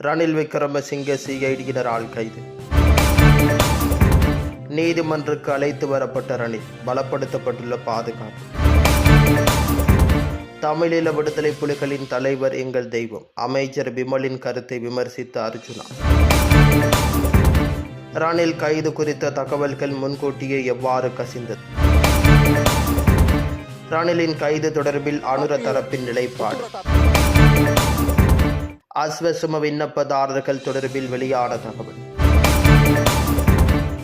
ரணில் விக்ரமசிங்க சிஐடியினரால் கைது. நீதிமன்றுக்கு அழைத்து வரப்பட்ட ரணில் பலப்படுத்தப்பட்டுள்ள பாதுகாப்பு. தமிழீழ விடுதலை புலிகளின் தலைவர் எங்கள் தெய்வம் அமைச்சர் விமலின் கருத்தை விமர்சித்த அர்ஜுனா. ரணில் கைது குறித்த தகவல்கள் முன்கூட்டியே எவ்வாறு கசிந்தது? ரணிலின் கைது தொடர்பில் அனுர தரப்பின் நிலைப்பாடு. அஸ்வசும விண்ணப்பதாரர்கள் தொடர்பில் வெளியான தகவல்.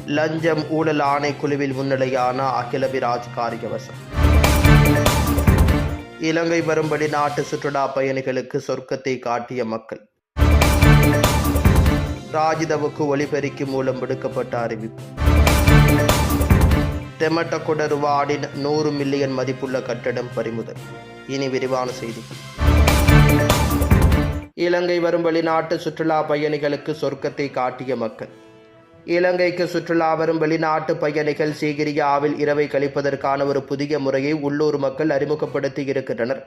லஞ்சம் ஊழல் ஆணைக்குழுவில் முன்னிலையான அகிலபிராஜ் காரியவசம் இலங்கை வரும்படி நாட்டு சுற்றுலா பயணிகளுக்கு சொர்க்கத்தை காட்டிய மக்கள். ராஜிதவுக்கு ஒளிபெருக்கி மூலம் விடுக்கப்பட்ட அறிவிப்பு. தெமட்டகுட வார்டின் நூறு மில்லியன் மதிப்புள்ள கட்டடம் பறிமுதல். இனி விரிவான செய்திகள். இலங்கை வரும் வெளிநாட்டு சுற்றுலா பயணிகளுக்கு சொர்க்கத்தை காட்டிய மக்கள். இலங்கைக்கு சுற்றுலா வரும் வெளிநாட்டு பயணிகள் சீகிரியாவில் இரவை கழிப்பதற்கான ஒரு புதிய முறையை உள்ளூர் மக்கள் அறிமுகப்படுத்தி இருக்கின்றனர்.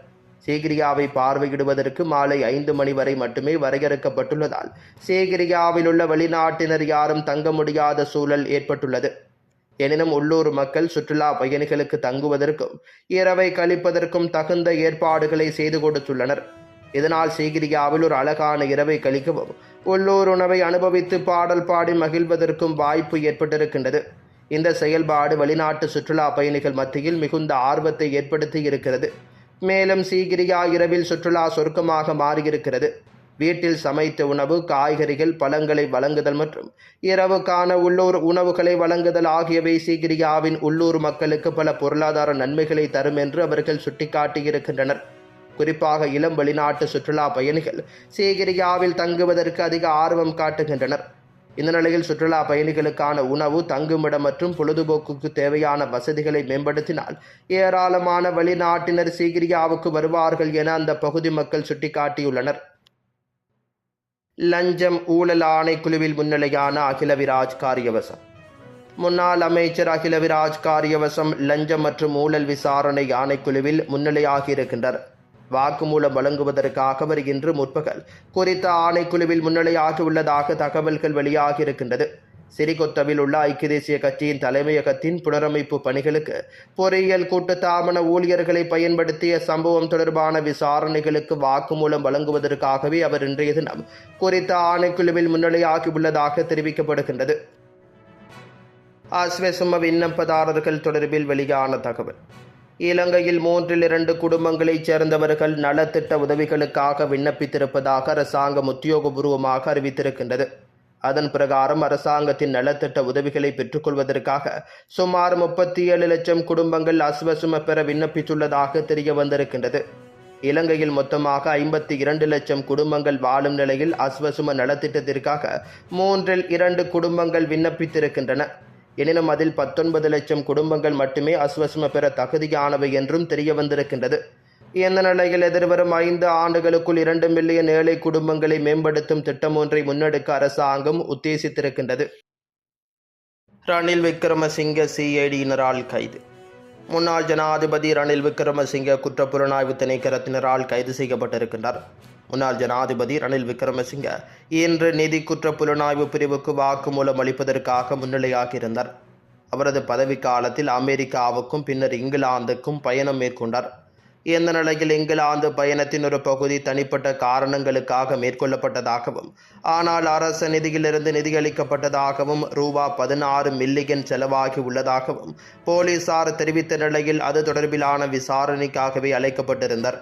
சீகிரியாவை பார்வையிடுவதற்கு மாலை ஐந்து மணி வரை மட்டுமே வரையறுக்கப்பட்டுள்ளதால் சீகிரியாவில் உள்ள வெளிநாட்டினர் யாரும் தங்க முடியாத சூழல் ஏற்பட்டுள்ளது. எனினும் உள்ளூர் மக்கள் சுற்றுலா பயணிகளுக்கு தங்குவதற்கும் இரவை கழிப்பதற்கும் தகுந்த ஏற்பாடுகளை செய்து கொடுத்துள்ளனர். இதனால் சீகிரியாவில் ஒரு அழகான இரவை கழிக்கவும் உள்ளூர் உணவை அனுபவித்து பாடல் பாடி மகிழ்வதற்கும் வாய்ப்பு ஏற்பட்டிருக்கின்றது. இந்த செயல்பாடு வெளிநாட்டு சுற்றுலா பயணிகள் மத்தியில் மிகுந்த ஆர்வத்தை ஏற்படுத்தி இருக்கிறது. மேலும் சீகிரியா இரவில் சுற்றுலா சொர்க்கமாக மாறியிருக்கிறது. வீட்டில் சமைத்த உணவு காய்கறிகள் பழங்களை வழங்குதல் மற்றும் இரவுக்கான உள்ளூர் உணவுகளை வழங்குதல் ஆகியவை சீகிரியாவின் உள்ளூர் மக்களுக்கு பல பொருளாதார நன்மைகளை தரும் என்று அவர்கள் சுட்டிக்காட்டியிருக்கின்றனர். குறிப்பாக இளம் வெளிநாட்டு சுற்றுலா பயணிகள் சீகிரியாவில் தங்குவதற்கு அதிக ஆர்வம் காட்டுகின்றனர். இந்த நிலையில் சுற்றுலா பயணிகளுக்கான உணவு தங்குமிடம் மற்றும் பொழுதுபோக்குக்கு தேவையான வசதிகளை மேம்படுத்தினால் ஏராளமான வெளிநாட்டினர் சீகிரியாவுக்கு வருவார்கள் என அந்த பகுதி மக்கள் சுட்டிக்காட்டியுள்ளனர். லஞ்சம் ஊழல் ஆணைக்குழுவில் முன்னிலையான அகிலவிராஜ் காரியவசம். முன்னாள் அமைச்சர் அகிலவிராஜ் காரியவசம் லஞ்சம் மற்றும் ஊழல் விசாரணை ஆணைக்குழுவில் முன்னிலையாகியிருக்கின்றார் வாக்குமூலம் வழங்குவதற்காக அவர் இன்று முற்பகல் குறித்த ஆணைக்குழுவில் முன்னிலையாகியுள்ளதாக தகவல்கள் வெளியாகியிருக்கின்றது. சிறிகொத்தவில் உள்ள ஐக்கிய தேசிய கட்சியின் தலைமையகத்தின் புனரமைப்பு பணிகளுக்கு பொறியியல் கூட்டுத்தாபன ஊழியர்களை பயன்படுத்திய சம்பவம் தொடர்பான விசாரணைகளுக்கு வாக்குமூலம் வழங்குவதற்காகவே அவர் இன்றைய தினம் குறித்த ஆணைக்குழுவில் முன்னிலையாகியுள்ளதாக தெரிவிக்கப்படுகின்றது. அஸ்வசும விண்ணப்பதாரர்கள் தொடர்பில் வெளியான தகவல். இலங்கையில் மூன்றில் இரண்டு குடும்பங்களைச் சேர்ந்தவர்கள் நலத்திட்ட உதவிகளுக்காக விண்ணப்பித்திருப்பதாக அரசாங்கம் உத்தியோகபூர்வமாக அறிவித்திருக்கின்றது. அதன் பிரகாரம் அரசாங்கத்தின் நலத்திட்ட உதவிகளை பெற்றுக்கொள்வதற்காக சுமார் முப்பத்தி ஏழு லட்சம் குடும்பங்கள் அஸ்வசும பெற விண்ணப்பித்துள்ளதாக தெரிய வந்திருக்கின்றது இலங்கையில் மொத்தமாக ஐம்பத்தி இரண்டு லட்சம் குடும்பங்கள் வாழும் நிலையில் அஸ்வசும நலத்திட்டத்திற்காக மூன்றில் இரண்டு குடும்பங்கள் விண்ணப்பித்திருக்கின்றன. எனினும் அதில் பத்தொன்பது லட்சம் குடும்பங்கள் மட்டுமே அஸ்வசம பெற தகுதியானவை என்றும் தெரிய வந்திருக்கின்றது இந்த நிலையில் எதிர்வரும் ஐந்து ஆண்டுகளுக்குள் இரண்டு மில்லியன் ஏழை குடும்பங்களை மேம்படுத்தும் திட்டம் ஒன்றை முன்னெடுக்க அரசாங்கம் உத்தேசித்திருக்கின்றது. ரணில் விக்ரமசிங்க சிஐடியினரால் கைது. முன்னாள் ஜனாதிபதி ரணில் விக்ரமசிங்க குற்றப்புலனாய்வு திணைக்களத்தினரால் கைது செய்யப்பட்டிருக்கின்றார். முன்னாள் ஜனாதிபதி ரணில் விக்ரமசிங்க இன்று நிதி குற்ற புலனாய்வு பிரிவுக்கு வாக்குமூலம் அளிப்பதற்காக முன்னிலையாகியிருந்தார். அவரது பதவி காலத்தில் அமெரிக்காவுக்கும் பின்னர் இங்கிலாந்துக்கும் பயணம் மேற்கொண்டார். இந்த நிலையில் இங்கிலாந்து பயணத்தின் ஒரு பகுதி தனிப்பட்ட காரணங்களுக்காக மேற்கொள்ளப்பட்டதாகவும் ஆனால் அரச நிதியிலிருந்து நிதியளிக்கப்பட்டதாகவும் ரூபா பதினாறு மில்லியன் செலவாகி உள்ளதாகவும் போலீசார் தெரிவித்த நிலையில் அது தொடர்பிலான விசாரணைக்காகவே அழைக்கப்பட்டிருந்தார்.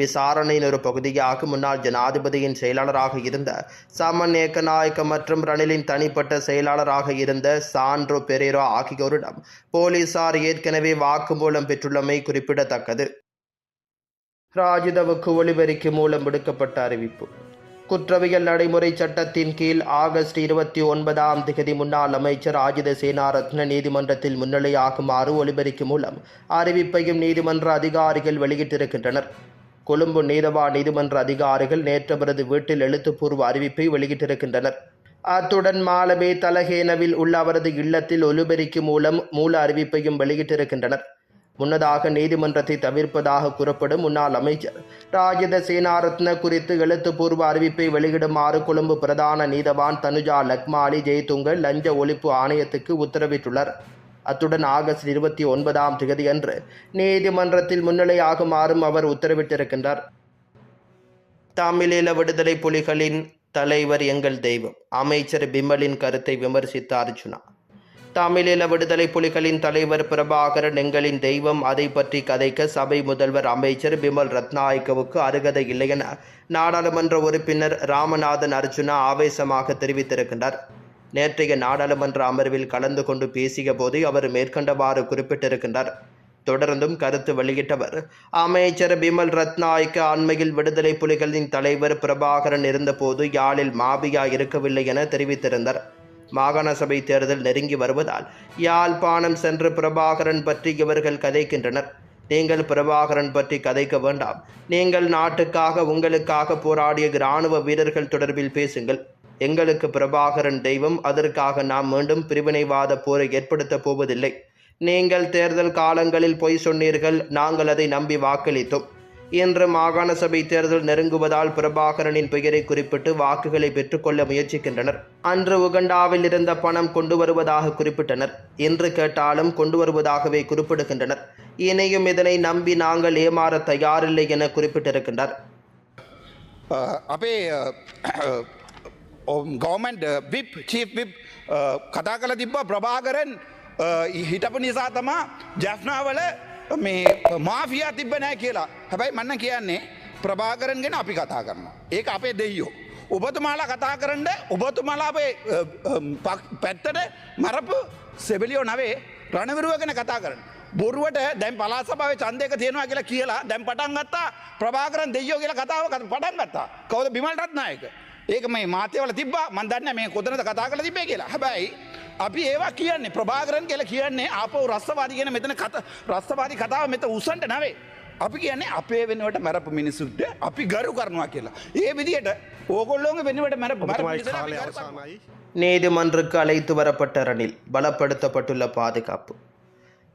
விசாரணையின் ஒரு பகுதியாக முன்னாள் ஜனாதிபதியின் செயலாளராக இருந்த சமன் ஏக்கநாயக்க மற்றும் ரணிலின் தனிப்பட்ட செயலாளராக இருந்த சான்ட்ரோ பெரேரோ ஆகியோரிடம் போலீசார் ஏற்கனவே வாக்குமூலம் பெற்றுள்ளமை குறிப்பிடத்தக்கது. ராஜிதவுக்கு ஒளிபெருக்கி மூலம் விடுக்கப்பட்ட அறிவிப்பு. குற்றவியல் நடைமுறை சட்டத்தின் கீழ் ஆகஸ்ட் இருபத்தி ஒன்பதாம் திகதி முன்னாள் அமைச்சர் ராஜித சேனாரத்ன நீதிமன்றத்தில் முன்னிலையாகுமாறு ஒளிபெருக்கி மூலம் அறிவிப்பையும் நீதிமன்ற அதிகாரிகள் வெளியிட்டிருக்கின்றனர். கொழும்பு நீதவா நீதிமன்ற அதிகாரிகள் நேற்று அவரது வீட்டில் எழுத்துப்பூர்வ அறிவிப்பை வெளியிட்டிருக்கின்றனர். அத்துடன் மாலபே தலஹேனவில் உள்ள அவரது இல்லத்தில் ஒலிபெருக்கி மூலம் மூல அறிவிப்பையும் வெளியிட்டிருக்கின்றனர். முன்னதாக நீதிமன்றத்தை தவிர்ப்பதாக கூறப்படும் முன்னாள் அமைச்சர் ராஜித சேனாரத்ன குறித்து எழுத்துப்பூர்வ அறிவிப்பை வெளியிடுமாறு கொழும்பு பிரதான நீதவான் தனுஜா லக்மாலி ஜெயதுங்கல் லஞ்ச ஒழிப்பு ஆணையத்துக்கு உத்தரவிட்டுள்ளார். அத்துடன் ஆகஸ்ட் இருபத்தி ஒன்பதாம் தேதியன்று நீதிமன்றத்தில் முன்னிலையாகுமாறும் அவர் உத்தரவிட்டிருக்கின்றார். தமிழீழ விடுதலை புலிகளின் தலைவர் எங்கள் தெய்வம் அமைச்சர் பிமலின் கருத்தை விமர்சித்த அர்ஜுனா. தமிழீழ விடுதலை புலிகளின் தலைவர் பிரபாகரன் எங்களின் தெய்வம் அதை பற்றி கதைக்க சபை முதல்வர் அமைச்சர் பிமல் ரத்நாயக்கவுக்கு அருகதை இல்லை என நாடாளுமன்ற உறுப்பினர் ராமநாதன் அர்ஜுனா ஆவேசமாக தெரிவித்திருக்கின்றார். நேற்றைய நாடாளுமன்ற அமர்வில் கலந்து கொண்டு பேசிய போது அவர் மேற்கண்டவாறு குறிப்பிட்டிருக்கின்றார். தொடர்ந்தும் கருத்து வெளியிட்டவர் அமைச்சர் பிமல் ரத்நாயக்க அண்மையில் விடுதலை புலிகளின் தலைவர் பிரபாகரன் இருந்தபோது யாழில் மாபியா இருக்கவில்லை என தெரிவித்திருந்தார். மாகாண சபை தேர்தல் நெருங்கி வருவதால் யாழ்ப்பாணம் சென்று பிரபாகரன் பற்றி இவர்கள் கதைக்கின்றனர். நீங்கள் பிரபாகரன் பற்றி கதைக்க வேண்டாம். நீங்கள் நாட்டுக்காக உங்களுக்காக போராடிய இராணுவ வீரர்கள் தொடர்பில் பேசுங்கள். எங்களுக்கு பிரபாகரன் தெய்வம் அதற்காக நாம் மீண்டும் பிரிவினைவாத போரை ஏற்படுத்தப் போவதில்லை. நீங்கள் தேர்தல் காலங்களில் பொய் சொன்னீர்கள் நாங்கள் அதை நம்பி வாக்களித்தோம். இன்று மாகாண சபை தேர்தல் நெருங்குவதால் பிரபாகரனின் பெயரை குறிப்பிட்டு வாக்குகளை பெற்றுக்கொள்ள முயற்சிக்கின்றனர். அன்று உகண்டாவில் இருந்த பணம் கொண்டு வருவதாக குறிப்பிட்டனர். இன்று கேட்டாலும் கொண்டு வருவதாகவே குறிப்பிடுகின்றனர். இனியும் இதனை நம்பி நாங்கள் ஏமாற தயாரில்லை என குறிப்பிட்டிருக்கின்றார். அப்பே ගවමන්ඩ විප් චීප් විප් කතා කළ තිබ්බ ප්‍රභාකරන් uh, හිටපු නිසා තමා ජැෆ්නාවල uh, මේ uh, මාෆියා තිබ්බ නෑ කියලා හැබැයි මන්න කියන්නේ ප්‍රභාකරන් ගෙන අපි කතා කරන්න. ඒක අපේ දෙයියෝ. ඔබතුමාලා කතා කරන්න ඔබතුමාලා අපේ um, පැත්තට මරපු සෙබලියෝ නවේ රණවිරුවගෙන කතා කරන්න. බොරුවට දැම් පලාසභාව චන්දයක තියෙනවා කියලා කියලා දැම් පටන් ගත්තා ප්‍රභාකරන් දෙයෝ කියලා කතාව පටන් ගත්තා කවද බිමල්ටත්නායක ඒක මේ මාතයවල තිබා මන්දන්න මේ කොතනද කතා කළ තිබේ කියලා හැබැයි අපි ඒවා කියන්නේ ප්‍රභාගරන් කියල කියන්නේ අපව රස්සවාදි කියන මෙතන කත රස්ථවාදි කතාව මෙත උසන්ට නවේ. අපි කියන්නේ අපේ වෙනුවට මැරපු මිනිසුන්ට අපි ගරු කරනවා කියලා. ඒ විදියට ඕගොල්ලෝங்க වෙනුවට මැරපු நீதிமன்றுக்கு அழைத்து வரப்பட்ட ரணில் பலப்படுத்தப்பட்டுள்ள பாதுகாப்பு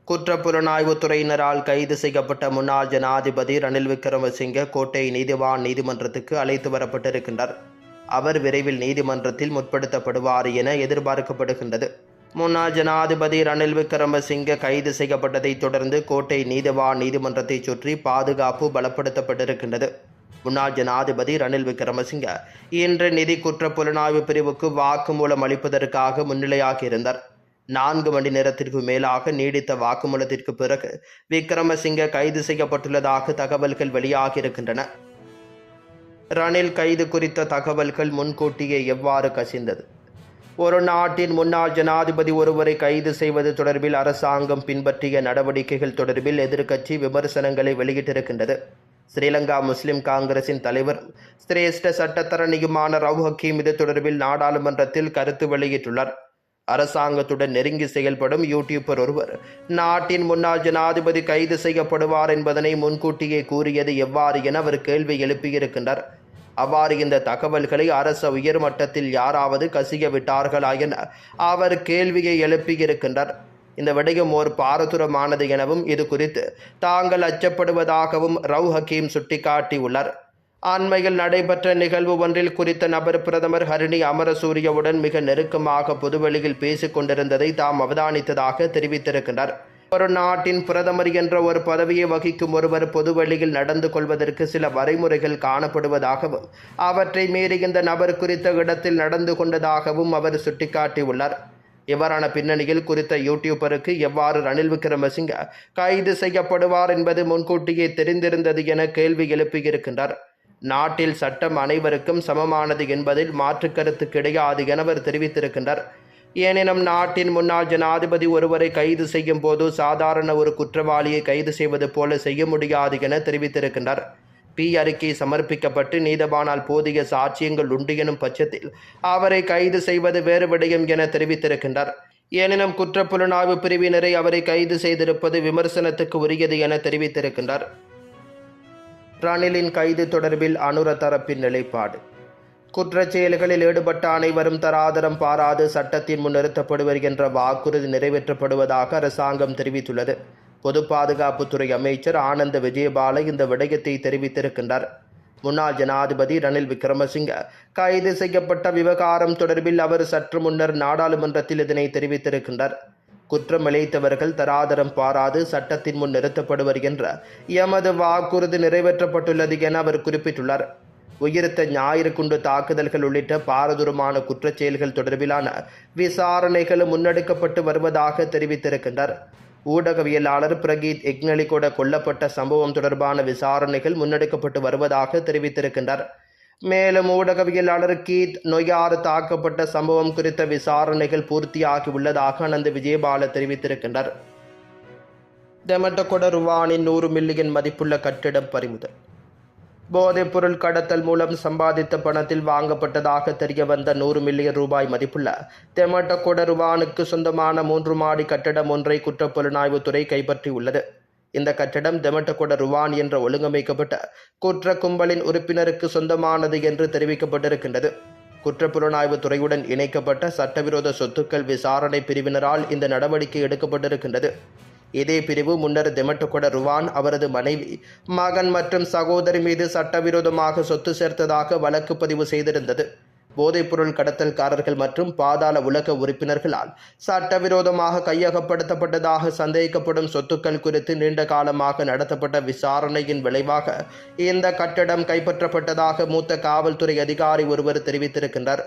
குற்றப்புலனாய்வு துறையினரால் கைது செய்யப்பட்ட முன்னாள் ஜனாதிபதி ரணில் விக்ரமசிங்க கோட்டை நீதிவான் நீதிமன்றத்துக்கு அழைத்து வரப்பட்டிருக்கின்றார் அவர் விரைவில் நீதிமன்றத்தில் முற்படுத்தப்படுவார் என எதிர்பார்க்கப்படுகின்றது. முன்னாள் ஜனாதிபதி ரணில் விக்ரமசிங்க கைது செய்யப்பட்டதைத் தொடர்ந்து கோட்டை நீதிவான் நீதிமன்றத்தைச் சுற்றி பாதுகாப்பு பலப்படுத்தப்பட்டிருக்கின்றது. முன்னாள் ஜனாதிபதி ரணில் விக்ரமசிங்க இன்று நிதி குற்ற புலனாய்வு பிரிவுக்கு வாக்குமூலம் அளிப்பதற்காக முன்னிலையாகியிருந்தார். நான்கு மணி நேரத்திற்கு மேலாக நீடித்த வாக்குமூலத்திற்கு பிறகு விக்ரமசிங்க கைது செய்யப்பட்டுள்ளதாக தகவல்கள் வெளியாகியிருக்கின்றன. ரணில் கைது குறித்த தகவல்கள் முன்கூட்டியே எவ்வாறு கசிந்தது? ஒரு நாட்டின் முன்னாள் ஜனாதிபதி ஒருவரை கைது செய்வது தொடர்பில் அரசாங்கம் பின்பற்றிய நடவடிக்கைகள் தொடர்பில் எதிர்க்கட்சி விமர்சனங்களை வெளியிட்டிருக்கின்றது. ஸ்ரீலங்கா முஸ்லிம் காங்கிரசின் தலைவர் சிரேஷ்ட சட்டத்தரணியுமான ரவு ஹக்கீம் இது தொடர்பில் நாடாளுமன்றத்தில் கருத்து வெளியிட்டுள்ளார். அரசாங்கத்துடன் நெருங்கி செயல்படும் யூடியூபர் ஒருவர் நாட்டின் முன்னாள் ஜனாதிபதி கைது செய்யப்படுவார் என்பதனை முன்கூட்டியே கூறியது எவ்வாறு என அவர் கேள்வி எழுப்பியிருக்கின்றார். அவ்வாறு இந்த தகவல்களை அரச உயர்மட்டத்தில் யாராவது கசிய விட்டார்களா என அவர் கேள்வியை எழுப்பியிருக்கின்றார். இந்த விடயம் ஓர் பாரதூரமானது எனவும் இது குறித்து தாங்கள் அச்சப்படுவதாகவும் ரவு ஹக்கீம் சுட்டிக்காட்டியுள்ளார். அண்மையில் நடைபெற்ற நிகழ்வு ஒன்றில் குறித்த நபர் பிரதமர் ஹரிணி அமரசூரியவுடன் மிக நெருக்கமாக பொதுவெளியில் பேசிக் கொண்டிருந்ததை தாம் அவதானித்ததாக தெரிவித்திருக்கின்றார் ஒரு நாட்டின் பிரதமர் என்ற ஒரு பதவியை வகிக்கும் ஒருவர் பொதுவெளியில் நடந்து கொள்வதற்கு சில வரைமுறைகள் காணப்படுவதாகவும் அவற்றை மீறி இந்த நபர் குறித்த இடத்தில் நடந்து கொண்டதாகவும் அவர் சுட்டிக்காட்டியுள்ளார். இவ்வாறான பின்னணியில் குறித்த யூடியூபருக்கு எவ்வாறு ரணில் விக்ரமசிங்க கைது செய்யப்படுவார் என்பது முன்கூட்டியே தெரிந்திருந்தது என கேள்வி எழுப்பியிருக்கின்றார். நாட்டில் சட்டம் அனைவருக்கும் சமமானது என்பதில் மாற்று கருத்து கிடையாது என அவர் தெரிவித்திருக்கின்றார். எனினும் நாட்டின் முன்னாள் ஜனாதிபதி ஒருவரை கைது செய்யும் போது சாதாரண ஒரு குற்றவாளியை கைது செய்வது போல செய்ய முடியாது என தெரிவித்திருக்கின்றார். பி. அறிக்கை சமர்ப்பிக்கப்பட்டு நீதவானால் போதிய சாட்சியங்கள் உண்டு எனும் பட்சத்தில் அவரை கைது செய்வது வேறு விடயம் என தெரிவித்திருக்கின்றார். எனினும் குற்றப்புலனாய்வு பிரிவினரை அவரை கைது செய்திருப்பது விமர்சனத்துக்கு உரியது என தெரிவித்திருக்கின்றார். ரணிலின் கைது தொடர்பில் அனுர தரப்பின் நிலைப்பாடு. குற்றச் செயல்களில் ஈடுபட்ட அனைவரும் தராதரம் பாராது சட்டத்தின் முன் நிறுத்தப்படுவர் என்ற வாக்குறுதி நிறைவேற்றப்படுவதாக அரசாங்கம் தெரிவித்துள்ளது. பொது பாதுகாப்புத்துறை அமைச்சர் ஆனந்த விஜயபால இந்த விடயத்தை தெரிவித்திருக்கின்றார். முன்னாள் ஜனாதிபதி ரணில் விக்ரமசிங்க கைது செய்யப்பட்ட விவகாரம் தொடர்பில் அவர் சற்று முன்னர் நாடாளுமன்றத்தில் இதனை தெரிவித்திருக்கின்றார். குற்றம் இழைத்தவர்கள் தராதரம் பாராது சட்டத்தின் முன் நிறுத்தப்படுவர் என்ற எமது வாக்குறுதி நிறைவேற்றப்பட்டுள்ளது என அவர் குறிப்பிட்டுள்ளார். உயிர்த்த ஞாயிறு குண்டு தாக்குதல்கள் உள்ளிட்ட பாரதூரமான குற்றச் செயல்கள் தொடர்பிலான விசாரணைகள் முன்னெடுக்கப்பட்டு வருவதாக தெரிவித்திருக்கின்றார். ஊடகவியலாளர் பிரகீத் எக்னலிகோட கொல்லப்பட்ட சம்பவம் தொடர்பான விசாரணைகள் முன்னெடுக்கப்பட்டு வருவதாக தெரிவித்திருக்கின்றார். மேலும் ஊடகவியலாளர் கீத் நொய்யாறு தாக்கப்பட்ட சம்பவம் குறித்த விசாரணைகள் பூர்த்தியாகி உள்ளதாக அனந்த விஜயபால தெரிவித்திருக்கின்றார். தெமட்டகொட ருவானின் நூறு மில்லியன் மதிப்புள்ள கட்டிடம் பறிமுதல். போதைப்பொருள் கடத்தல் மூலம் சம்பாதித்த பணத்தில் வாங்கப்பட்டதாக தெரிய வந்த நூறு மில்லியன் ரூபாய் மதிப்புள்ள தெமட்டகொட ருவானுக்கு சொந்தமான மூன்று மாடி கட்டடம் ஒன்றை குற்றப்புலனாய்வுத்துறை கைப்பற்றியுள்ளது. இந்த கட்டடம் தெமட்டகொட ருவான் என்ற ஒழுங்கமைக்கப்பட்ட குற்ற கும்பலின் உறுப்பினருக்கு சொந்தமானது என்று தெரிவிக்கப்பட்டிருக்கின்றது. குற்றப்புலனாய்வு துறையுடன் இணைக்கப்பட்ட சட்டவிரோத சொத்துக்கள் விசாரணை பிரிவினரால் இந்த நடவடிக்கை எடுக்கப்பட்டிருக்கின்றது. இதே பிரிவு முன்னர் தெமட்டகொட ருவான் அவரது மனைவி மகன் மற்றும் சகோதரி மீது சட்டவிரோதமாக சொத்து சேர்த்ததாக வழக்கு பதிவு செய்திருந்தது. போதைப்பொருள் கடத்தல்காரர்கள் மற்றும் பாதாள உலக உறுப்பினர்களால் சட்டவிரோதமாக கையகப்படுத்தப்பட்டதாக சந்தேகிக்கப்படும் சொத்துக்கள் குறித்து நீண்ட காலமாக நடத்தப்பட்ட விசாரணையின் விளைவாக இந்த கட்டடம் கைப்பற்றப்பட்டதாக மூத்த காவல்துறை அதிகாரி ஒருவர் தெரிவித்திருக்கின்றார்.